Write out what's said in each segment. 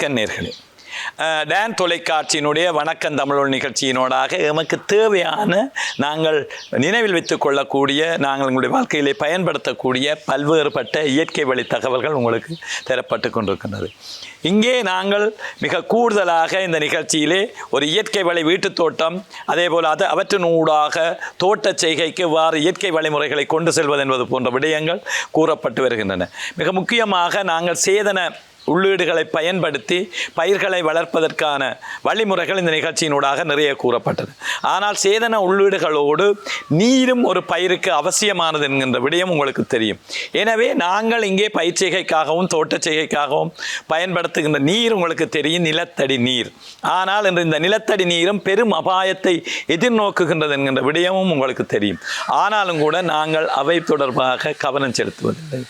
வணக்கம் நேர்களே டேன் தொலைக்காட்சியினுடைய வணக்கம் தமிழ் நிகழ்ச்சியினோடாக எமக்கு தேவையான நாங்கள் நினைவில் வைத்துக் கொள்ளக்கூடிய நாங்கள் எங்களுடைய வாழ்க்கையிலே பயன்படுத்தக்கூடிய பல்வேறுபட்ட இயற்கை வழி தகவல்கள் உங்களுக்கு தரப்பட்டு கொண்டிருக்கின்றது. இங்கே நாங்கள் மிக கூடுதலாக இந்த நிகழ்ச்சியிலே ஒரு இயற்கை வழி வீட்டுத் தோட்டம் அதே போல் அது அவற்றின் ஊடாக தோட்டச் செய்கைக்கு இவ்வாறு இயற்கை வழிமுறைகளை கொண்டு செல்வது என்பது போன்ற விடயங்கள் கூறப்பட்டு வருகின்றன. மிக முக்கியமாக நாங்கள் சேதன உள்ளீடுகளை பயன்படுத்தி பயிர்களை வளர்ப்பதற்கான வழிமுறைகள் இந்த நிகழ்ச்சியினூடாக நிறைய கூறப்பட்டது. ஆனால் சேதன உள்ளீடுகளோடு நீரும் ஒரு பயிருக்கு அவசியமானது என்கின்ற விடயம் உங்களுக்கு தெரியும். எனவே நாங்கள் இங்கே பயிர் செய்கைக்காகவும் தோட்டச் செய்கைக்காகவும் பயன்படுத்துகின்ற நீர் உங்களுக்கு தெரியும் நிலத்தடி நீர். ஆனால் இன்று இந்த நிலத்தடி நீரும் பெரும் அபாயத்தை எதிர்நோக்குகின்றது என்கின்ற விடயமும் உங்களுக்கு தெரியும். ஆனாலும் கூட நாங்கள் அவை தொடர்பாக கவனம் செலுத்துவதில்லை.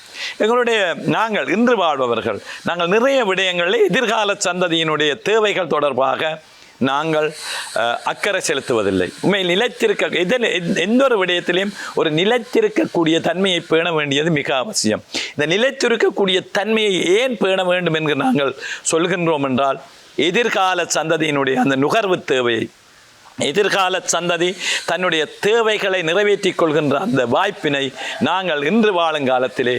எங்களுடைய நாங்கள் இன்று வாழ்பவர்கள் நாங்கள் நிறைய விடயங்களில் எதிர்கால சந்ததியினுடைய தேவைகள் தொடர்பாக நாங்கள் அக்கறை செலுத்துவதில்லை. உண்மையில் நிலைத்திருக்க இதில் எந்த ஒரு விடயத்திலையும் ஒரு நிலைத்திருக்கக்கூடிய தன்மையை பேண வேண்டியது மிக அவசியம். இந்த நிலைத்திருக்கக்கூடிய தன்மையை ஏன் பேண வேண்டும் என்று நாங்கள் சொல்கின்றோம் என்றால் எதிர்கால சந்ததியினுடைய அந்த நுகர்வு தேவையை எதிர்கால சந்ததி தன்னுடைய தேவைகளை நிறைவேற்றிக் கொள்கின்ற அந்த வாய்ப்பினை நாங்கள் இன்று வாழும் காலத்திலே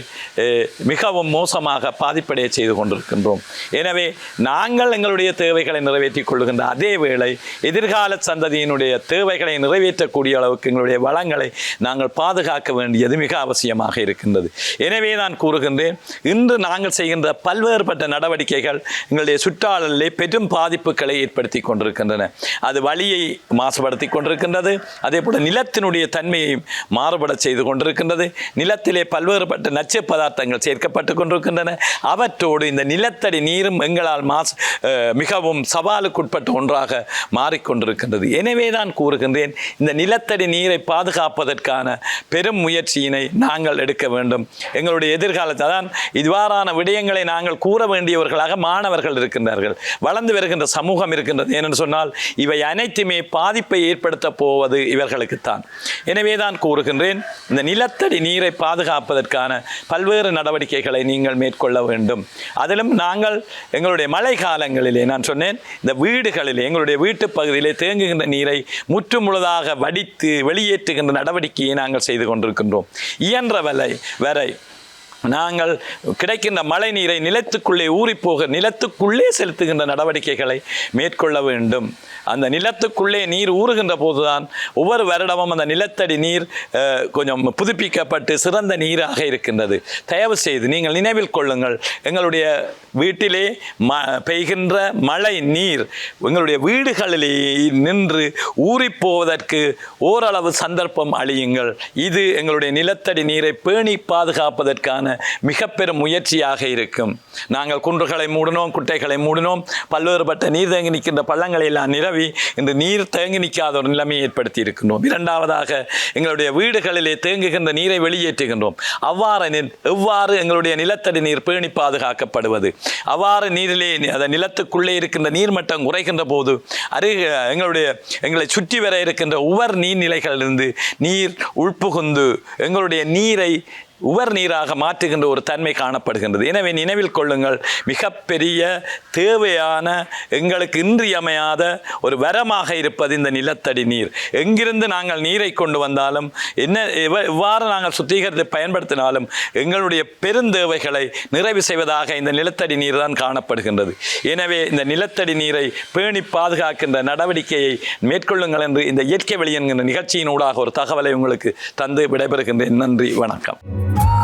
மிகவும் மோசமாக பாதிப்படைய செய்து கொண்டிருக்கின்றோம். எனவே நாங்கள் எங்களுடைய தேவைகளை நிறைவேற்றிக் கொள்கின்ற அதே வேளை எதிர்கால சந்ததியினுடைய தேவைகளை நிறைவேற்றக்கூடிய அளவுக்கு எங்களுடைய வளங்களை நாங்கள் பாதுகாக்க வேண்டியது மிக அவசியமாக இருக்கின்றது. எனவே நான் கூறுகின்றேன் இன்று நாங்கள் செய்கின்ற பல்வேறுபட்ட நடவடிக்கைகள் எங்களுடைய சுற்றாளர்களே பெரும் பாதிப்புகளை ஏற்படுத்தி கொண்டிருக்கின்றன. அது வழியை மாசுபடுத்தி கொண்டிருக்கின்றது அதே போல் நிலத்தினுடைய தன்மையை மாறுபடச் செய்து கொண்டிருக்கின்றது. நிலத்திலே பல்வேறுபட்ட நச்சு பதார்த்தங்கள் சேர்க்கப்பட்டு கொண்டிருக்கின்றன. அவற்றோடு இந்த நிலத்தடி நீரும் எங்களால் மாசு மிகவும் சவாலுக்குட்பட்ட ஒன்றாக மாறிக்கொண்டிருக்கின்றது எனவே தான் கூறுகின்றேன் இந்த நிலத்தடி நீரை பாதுகாப்பதற்கான பெரும் முயற்சியினை நாங்கள் எடுக்க வேண்டும். எங்களுடைய எதிர்காலத்தை தான் இவ்வாறான விடயங்களை நாங்கள் கூற வேண்டியவர்களாக மாணவர்கள் இருக்கின்றார்கள். வளர்ந்து வருகின்ற சமூகம் இருக்கின்றது. ஏனென்று சொன்னால் இவை அனைத்துமே பா பாதிப்பை ஏற்படுத்த போவது இவர்களுக்குத்தான். எனவே தான் கூறுகின்றேன் இந்த நிலத்தடி நீரை பாதுகாப்பதற்கான பல்வேறு நடவடிக்கைகளை நீங்கள் மேற்கொள்ள வேண்டும். அதிலும் நாங்கள் எங்களுடைய மழை காலங்களிலே நான் சொன்னேன் இந்த வீடுகளிலே எங்களுடைய வீட்டு பகுதியிலே தேங்குகின்ற நீரை முற்றுமுழுதாக வடித்து வெளியேற்றுகின்ற நடவடிக்கையை நாங்கள் செய்து கொண்டிருக்கின்றோம். இயன்ற வலை வரை நாங்கள் கிடைக்கின்ற மழை நீரை நிலத்துக்குள்ளே ஊறிப்போக நிலத்துக்குள்ளே செலுத்துகின்ற நடவடிக்கைகளை மேற்கொள்ள வேண்டும். அந்த நிலத்துக்குள்ளே நீர் ஊறுகின்ற போதுதான் ஒவ்வொரு வருடமும் அந்த நிலத்தடி நீர் கொஞ்சம் புதுப்பிக்கப்பட்டு சிறந்த நீராக இருக்கின்றது. தயவு செய்து நீங்கள் நினைவில் கொள்ளுங்கள் எங்களுடைய வீட்டிலே ம பெய்கின்ற மழை நீர் எங்களுடைய வீடுகளிலே நின்று ஊறிப்போவதற்கு ஓரளவு சந்தர்ப்பம் அழியுங்கள் இது எங்களுடைய நிலத்தடி நீரை பேணி பாதுகாப்பதற்கான மிக பெரும் முயற்சியாக இருக்கும். நாங்கள் குன்றுகளை மூடினோம் குட்டைகளை மூடினோம் பல்வேறுபட்ட நீர் தேங்கி நிற்கின்ற பள்ளங்களை எல்லாம் நிரவி இந்த நீர் தேங்கி நிற்காத ஒரு நிலைமையை ஏற்படுத்தி இருக்கின்றோம். இரண்டாவதாக எங்களுடைய வீடுகளிலே தேங்குகின்ற நீரை வெளியேற்றுகின்றோம். அவ்வாறு எவ்வாறு எங்களுடைய நிலத்தடி நீர் பேணி பாதுகாக்கப்படுவது. அவ்வாறு நீரிலே அந்த நிலத்துக்குள்ளே இருக்கின்ற நீர்மட்டம் குறைகின்ற போது அருக எங்களுடைய எங்களை சுற்றி வர இருக்கின்ற உவர் நீர்நிலைகளிலிருந்து நீர் உள்புகுந்து எங்களுடைய நீரை உவர் நீராக மாற்றுகின்ற ஒரு தன்மை காணப்படுகின்றது. எனவே நினைவில் கொள்ளுங்கள் மிகப்பெரிய தேவையான எங்களுக்கு இன்றியமையாத ஒரு வரமாக இருப்பது இந்த நிலத்தடி நீர். எங்கிருந்து நாங்கள் நீரை கொண்டு வந்தாலும் என்ன எவ்வ- எவ்வாறு நாங்கள் சுத்திகரித்து பயன்படுத்தினாலும் எங்களுடைய பெருந்தேவைகளை நிறைவு செய்வதாக இந்த நிலத்தடி நீர் தான் காணப்படுகின்றது. எனவே இந்த நிலத்தடி நீரை பேணி பாதுகாக்கின்ற நடவடிக்கையை மேற்கொள்ளுங்கள் என்று இந்த இயற்கை வெளி என்கின்ற நிகழ்ச்சியினூடாக ஒரு தகவலை உங்களுக்கு தந்து விடைபெறுகின்றேன். நன்றி வணக்கம். Bye.